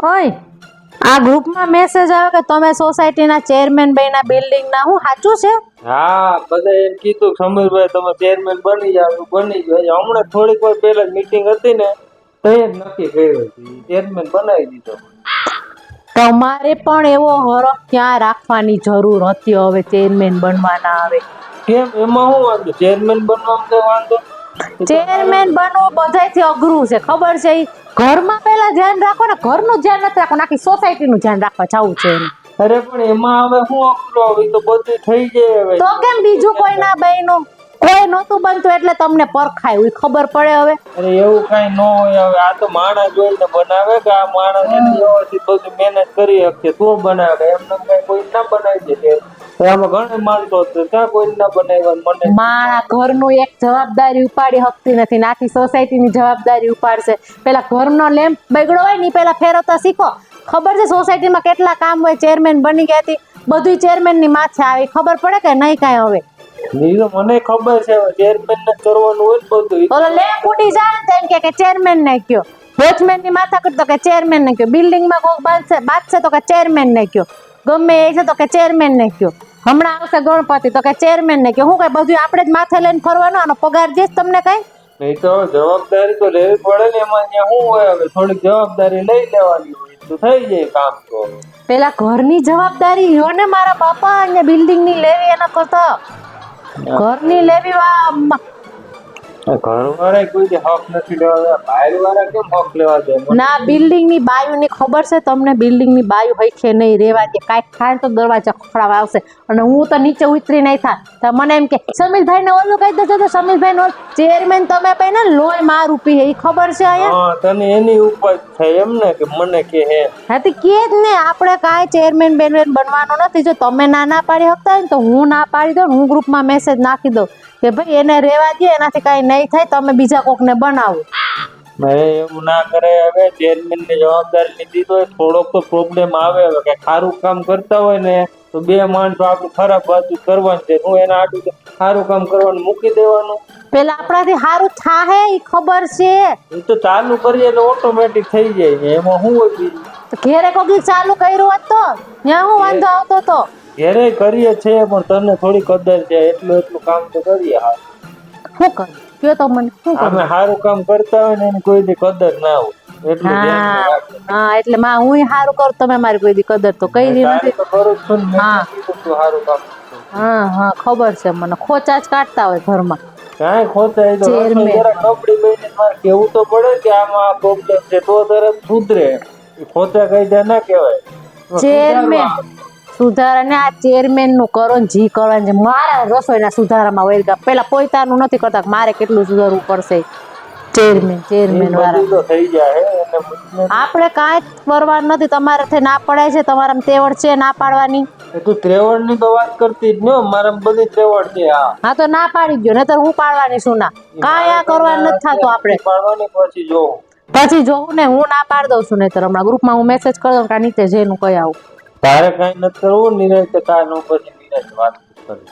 ઓય આ ગ્રુપમાં મેસેજ આવ્યો કે તમે સોસાયટીના ચેરમેન બન્યા બિલ્ડિંગના હું સાચું છે? હા બધા એમ કીધું સમીરભાઈ તમે ચેરમેન બની જાવ બની જાવ હમણાં થોડીક વાર પહેલા મીટિંગ હતી ને તો એ જ નક્કી કર્યું હતું. ચેરમેન બનાવી દીધો. તમારે પણ એવો હરખ ક્યાં રાખવાની જરૂર હતી હવે ચેરમેન બનવાના આવે? કેમ? એમાં શું વાંધો? ચેરમેન બનવામાં તો વાંધો? ચેરમેન બનવું બધાયથી અઘરું છે ખબર છે ઘરમાં પહેલા ધ્યાન રાખો ને ઘરનું ધ્યાન નથી રાખો આખી સોસાયટીનું ધ્યાન રાખવા જવું છે એને. અરે પણ એમાં હવે હું અઘરો હવે તો બધું થઈ જાય હવે. તો કેમ બીજું કોઈ ના બન્યું કોઈ નહોતું બનતું એટલે તમને પરખાય હોય ખબર પડે હવે? અરે એવું કઈ ન હોય હવે. આ તો માણસ જોઈને બનાવે કે આ માણસ એને વ્યવસ્થિત બધું મહેનત કરી શકશે. તો બનાવે. એમને કઈ કોઈ ના બનાવી દે માણા ઘરનું એક જવાબદારી ઉપાડી શકતી નથી ને આખી સોસાયટીની જવાબદારી ઉપાડશે. પેલા ઘરનો લેમ્પ બગડ્યો હોય ને પેલા ફેરવતા શીખો. ખબર છે સોસાયટીમાં કેટલા કામ હોય ચેરમેન બની ગયા હતી. બધું ચેરમેનની માથે આવી. ખબર પડે કે નહીં કાંઈ હવે? ઈ મને ખબર છે ચેરમેન ને કરવાનું હોય બધું ઓલો લે ઉડી જાય તેમ કે કે ચેરમેન ને કયો. વોચમેનની માથા કરતો કે ચેરમેન ને કયો. બિલ્ડિંગમાં કોઈ બાંધશે બાંધશે તો કે ચેરમેન ને કયો. ગમે એ છે તો કે ચેરમેન ને કયો. હમણાં આવશે ગણપતિ તો કે ચેરમેન ને કયો. હું કઈ બધું આપણે જ માથે લઈને ફરવાનું આનો પગાર જે તમને કઈ? નહીં તો જવાબદારી તો લેવી પડે ને એમાં ત્યાં શું હોય હવે? થોડીક જવાબદારી લઈ લેવાની હોય તો થઈ જાય કામ તો. પેલા ઘરની જવાબદારી ને મારા બાપા અને બિલ્ડિંગની લેવી એના કરતા. ઘરની લેવી વા- કોઈ હક નથી લેવા બહાર કેમ હક લેવા દે? ના બિલ્ડિંગની બાયુ ની ખબર છે તમને? બિલ્ડિંગની બાયુ છે નહીં રેવા દે. કાંઈક થાય તો દરવાજા ખખડાવા આવશે અને હું તો નીચે ઉતરી નહીં થાય તો મને એમ કે સમીરભાઈ ને ઓલું કહી દેજો તો સમીરભાઈ નો ચેરમેન તમે ભાઈ ને લોહી મારું હે એ ખબર છે અહીંયા? તને એની ઉપર છે એમ ને કે મને કે હે. હા તો કે જ ને આપણે કાંઈ ચેરમેન બેનમેન બનવાનું નથી. જો તમે ના ના પાડી શકતા હોય ને તો હું ના પાડી દઉં હું ગ્રુપમાં મેસેજ નાખી દઉં કે ભાઈ એને રેવા દે એનાથી કાંઈ નહીં થાય તમે બીજા કોકને બનાવો. હવે એવું ના કરે. હવે ચેરમેનની જવાબદારી લીધી તો થોડોક તો પ્રોબ્લેમ આવે. હવે કે સારું કામ કરતા હોય ને તો બે માણસો આપણું ખરાબ બાજુ કરવાનું છે. હું એના આટલું સારું કામ કરવાનું મૂકી દેવાનું. પેલા આપણાથી સારું થાહે એ ખબર છે. એ તો ચાલુ કરીએ તો ઓટોમેટિક થઈ જાય એમાં શું હોય બીજું? ઘેરે કોઈ ચાલુ કર્યું હોત તો? ત્યાં હું વાંધો આવતો તો? ઘેરે કરીએ છે પણ તને થોડી કદર છે. એટલું એટલું કામ તો કરીએ હા શું કરું? કયો તો મને શું કરું સારું કામ કરતા હોય ને એની કોઈ દી કદર ના હોય એટલું ધ્યાનમાં હા રાખજો. હા એટલે માં હું સારું કરું તમે મારી કોઈ દી કદર તો કઈ રી તારે નથી તો કરું જ છું ને મેં હા. કીધું તું સારું કામ. હા હા ખબર છે મને ખોચા જ કાઢતા હોય ઘરમાં કાંઈ ખોટાય તો ચેરમેન. રસોઈ નબળી મારે તો પડે કે આમાં આ પ્રોબ્લેમ છે તો તરત સુધરે એ ખોટા કાયદા ના કહેવાય ચેરમેન. સુધારા ને આ ચેરમેનનું કરો ને જી કરવાનું છે. મારા રસોઈના સુધારામાં વહી ગયા પેલા પોતાનું નથી કરતા મારે કેટલું સુધારવું પડશે. ચેરમેન ચેરમેન વાળા તો આપણે કાંઈ કરવાનું નથી. તમારે તમારાથી ના પડાય છે તમારા તેવડ છે ના પાડવાની. તું ત્રેવડની તો વાત કરતી જ ન મારા બધી ત્રેવડ છે હા હા તો ના પાડી ગયો નહીતર હું પાડવાની છું ના. કાંઈ આ કરવાનું નથી થતું આપણે. પાડવાની પછી જો પછી જોઉં ને હું ના પાડી દઉં છું નહીતર હમણાં ગ્રુપમાં હું મેસેજ કરી દઉં કે નીચે જેનું કઈ આવું. તારે કઈ નથી કરવું નિરાંતે કાંઈ નો પછી નિરાંતે વાત કરી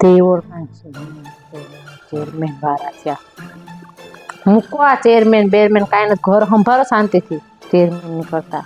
તે કાંઈ છે ચેરમેન વાળા છે. મૂકો આ ચેરમેન, બેરમેન, કાંઈ નથી ઘર સંભાળો શાંતિથી, ચેરમેન કરતા